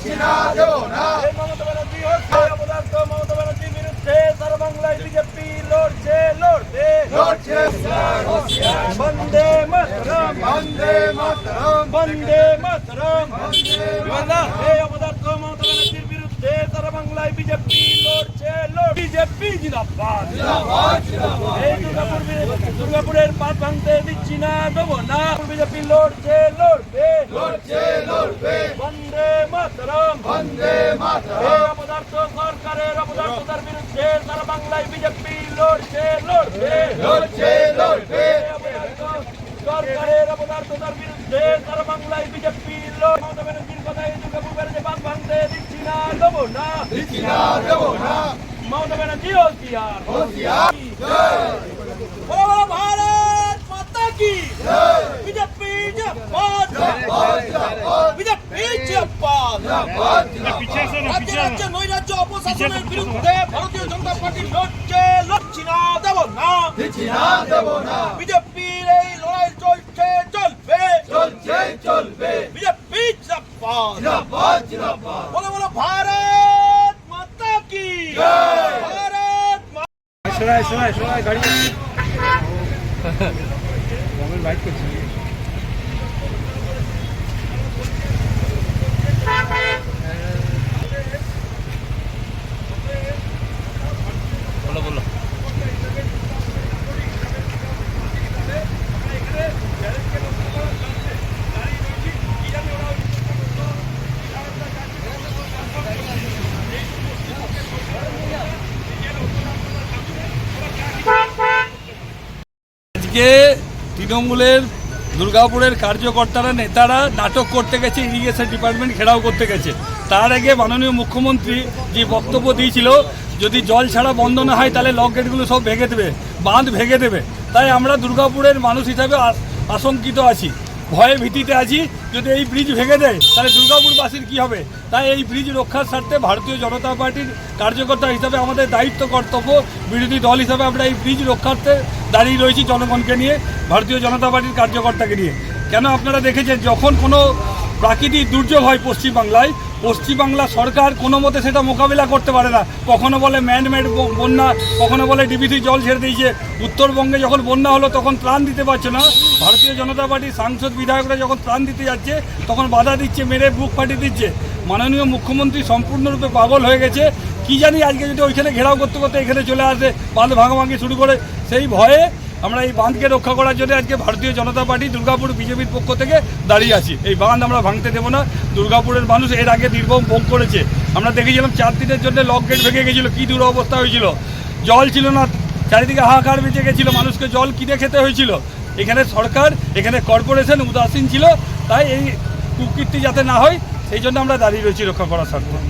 মমতা ব্যানার্জি হচ্ছে অপদার্থ মমতা ব্যানার্জির বিরুদ্ধে সারা বাংলায় বিজেপি লড়ছে লড়ছে। হুঁশিয়ার, বন্দে মাতরম। বন্দে মাতরম। বন্দে মাতরম। বন্দে এই অপদার্থ মমতা ব্যানার্জির বিরুদ্ধে সারা বাংলায় বিজেপি লড়ছে লড় বিজেপি জিন্দাবাদ। এই দুর্গাপুর দুর্গাপুরের পাত ভাঙতে দিচ্ছি না দেবো না। বিজেপি লড়ছে লড়বে। লড়ছে লড়বে বন্দে মাতরম বন্দে মাতরম এই অপদার্থ সরকারের অপদার্থতার বিরুদ্ধে সারা বাংলায় বিজেপি লড়ছে লড়ছে। এই অপদার্থ সরকারের অপদার্থতার বিরুদ্ধে সারা বাংলায় বিজেপি লড় মমতা ব্যানার্জির কথায় দুর্গাপুর ব্যারেজে বাঁধ ভাঙতে দিচ্ছি না দেবো না। দিচ্ছি না দেব না। মমতা ব্যানার্জি ভারত মাতা কি? বিজেপি বিজেপি রাজ্যে রাজ্যে নৈরাজ্য অপশাসনের বিরুদ্ধে ভারতীয় জনতা পার্টি লড়ছে লড়ছি না দেব না। দিচ্ছি না দেব না। বিজেপির এই লড়াই চলছে চলবে। চলছে চলবে। বিজেপি জিন্দাবাদ। জিন্দাবাদ জিন্দাবাদ। বলো বলো ভারত মাতা কি? ভারত শোনায় শোনায় শোনায় গাড়ি রমেশ বাইক করছি বলো বলো আজকে তৃণমূলের দুর্গাপুরের কার্যকর্তারা, নেতারা নাটক করতে গেছে, ইরিগেশন ডিপার্টমেন্ট ঘেরাও করতে গেছে। তার আগে মাননীয় মুখ্যমন্ত্রী যে বক্তব্য দিয়েছিল, যদি জল ছাড়া বন্ধ না হয়, তাহলে লক গেটগুলো সব ভেঙে দেবে, বাঁধ ভেঙে দেবে। তাই আমরা দুর্গাপুরের মানুষ হিসাবে আশঙ্কিত আছি। ভয়ে ভীতিতে আছি, যদি এই ব্রিজ ভেঙে দেয়, তাহলে দুর্গাপুরবাসীর কি হবে? তাই এই ব্রিজ রক্ষার স্বার্থে ভারতীয় জনতা পার্টির কার্যকর্তা হিসাবে আমাদের দায়িত্ব, কর্তব্য, বিরোধী দল হিসাবে আমরা এই ব্রিজ রক্ষার্থে দাঁড়িয়ে রয়েছি জনগণকে নিয়ে, ভারতীয় জনতা পার্টির কার্যকর্তাকে নিয়ে। কেন আপনারা দেখেছেন, যখন কোনো প্রাকৃতিক দুর্যোগ হয় পশ্চিমবাংলায় পশ্চিমবাংলা সরকার কোনো মতে সেটা মোকাবিলা করতে পারে না। কখনো বলে ম্যানমেড বন্যা, কখনো বলে ডিবিসি জল ছেড়ে দিয়েছে। উত্তরবঙ্গে যখন বন্যা হলো তখন ত্রাণ দিতে পারছে না। ভারতীয় জনতা পার্টির সাংসদ বিধায়করা যখন ত্রাণ দিতে যাচ্ছে, তখন বাধা দিচ্ছে, মেরে বুক ফাটিয়ে দিচ্ছে। মাননীয় মুখ্যমন্ত্রী সম্পূর্ণরূপে পাগল হয়ে গেছে। কি জানি আজকে যদি ওইখানে ঘেরাও করতে করতে এখানে চলে আসে, বাঁধ ভাঙাভাঙি শুরু করে, সেই ভয়ে আমরা এই বাঁধকে রক্ষা করার জন্য আজকে ভারতীয় জনতা পার্টি দুর্গাপুর বিজেপির পক্ষ থেকে দাঁড়িয়ে আছি। এই বাঁধ আমরা ভাঙতে দেবো না। দুর্গাপুরের মানুষ এর আগে দীর্ঘম ভোগ করেছে। আমরা দেখেছিলাম চার দিনের জন্য লক গেট ভেঙে গেছিল। কী দুরবস্থা হয়েছিল? জল ছিল না। চারিদিকে হাহাকার বেঁচে গেছিল। মানুষকে জল কিনে খেতে হয়েছিল। এখানে সরকার, এখানে কর্পোরেশন উদাসীন ছিল। তাই এই কুকীর্তি যাতে না হয়, সেই জন্য আমরা দাঁড়িয়ে রয়েছি রক্ষা করার স্বার্থে।